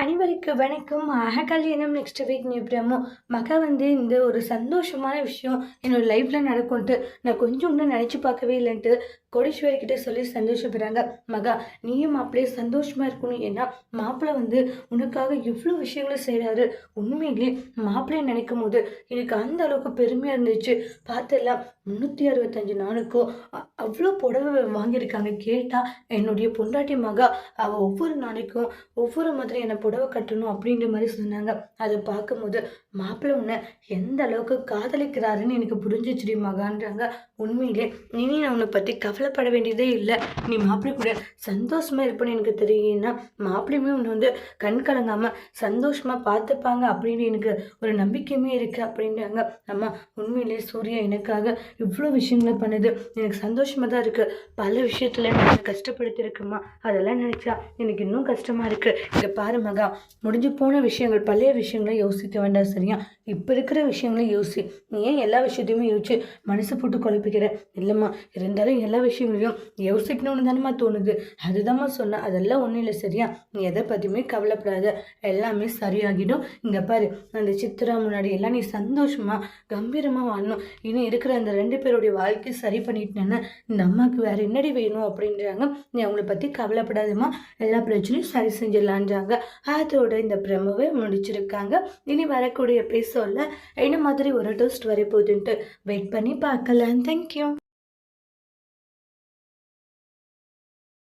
அனைவருக்கு வணக்கம். மக கல்யாணம் நெக்ஸ்ட் வீக் நிப்ரமோ மக வந்து இந்த ஒரு சந்தோஷமான விஷயம் என்னோடய லைஃப்பில் நடக்கும்ன்ட்டு நான் கொஞ்சம் இன்னும் நினச்சி பார்க்கவே இல்லைன்ட்டு கோடீஸ்வரி கிட்ட சொல்லி சந்தோஷப்படுறாங்க. மகா நீயும் மாப்பிள்ளையே சந்தோஷமாக இருக்கணும். ஏன்னா மாப்பிள்ளை வந்து உனக்காக எவ்வளோ விஷயங்களை செய்கிறாரு உண்மையிலே மாப்பிள்ளையை நினைக்கும் போது எனக்கு அந்த அளவுக்கு பெருமையாக இருந்துச்சு. பார்த்தெல்லாம் முந்நூற்றி அறுபத்தஞ்சு நாளுக்கும் அவ்வளோ புடவை வாங்கியிருக்காங்க. கேட்டால் என்னுடைய பொண்டாட்டி மகா அவள் ஒவ்வொரு நாளைக்கும் ஒவ்வொரு மாதிரி என்னை புடவை கட்டணும் அப்படின்ற மாதிரி சொன்னாங்க. அதை பார்க்கும்போது மாப்பிள்ளை உன்னை எந்த அளவுக்கு காதலிக்கிறாருன்னு எனக்கு புரிஞ்சிச்சுடி மகான்றாங்க. உண்மையிலே இனி நான் உன்னை பற்றி கவலைப்பட வேண்டியதே இல்லை. நீ மாப்பிள்ளை கூட சந்தோஷமாக இருப்பேன்னு எனக்கு தெரியும்னா மாப்பிள்ளையுமே உன்னை வந்து கண் கலங்காமல் சந்தோஷமாக பார்த்துப்பாங்க அப்படின்னு எனக்கு ஒரு நம்பிக்கையுமே இருக்குது அப்படின்றாங்க. நம்ம உண்மையிலே சூர்யா எனக்காக இவ்வளோ விஷயங்களை பண்ணுது. எனக்கு சந்தோஷமாக தான் இருக்குது பல விஷயத்தில் நான் கஷ்டப்படுத்தியிருக்குமா அதெல்லாம் நினச்சா எனக்கு இன்னும் கஷ்டமாக இருக்குது இங்கே பாருமா மகா முடிஞ்சு போன விஷயங்கள் பழைய விஷயங்களை யோசிக்க வேண்டாம் சரியா? இப்போ இருக்கிற விஷயங்களையும் யோசி. நீ ஏன் எல்லா விஷயத்தையுமே யோசிச்சு மனசு போட்டு குழப்பிக்கிற? இல்லைம்மா இருந்தாலும் எல்லா விஷயங்களையும் யோசிக்கணும்னு தானேம்மா தோணுது. அதுதாம்மா சொன்னேன் அதெல்லாம் ஒன்றும் இல்லை சரியா? நீ எதை பற்றியுமே கவலைப்படாத. எல்லாமே சரியாகிடும். இங்கே பாரு அந்த சித்திரா முன்னாடி எல்லாம் நீ சந்தோஷமாக கம்பீரமாக வாழணும். இன்னும் இருக்கிற அந்த ரெண்டு பேருடைய வாழ்க்கை சரி பண்ணிட்டேன்னா இந்த அம்மாவுக்கு வேறு என்னடி வேணும் அப்படின்றாங்க. நீ அவங்கள பற்றி கவலைப்படாதம்மா. எல்லா பிரச்சனையும் சரி செஞ்சிடலான்றாங்க. அதோட இந்த பிரமவை முடிச்சிருக்காங்க. இனி வரக்கூடிய பேச சொல்ல என்ன மாதிரி ஒரு டோஸ்ட் வரப்போகுதுன்ட்டு வெயிட் பண்ணி பார்க்கலாம். தேங்க்யூ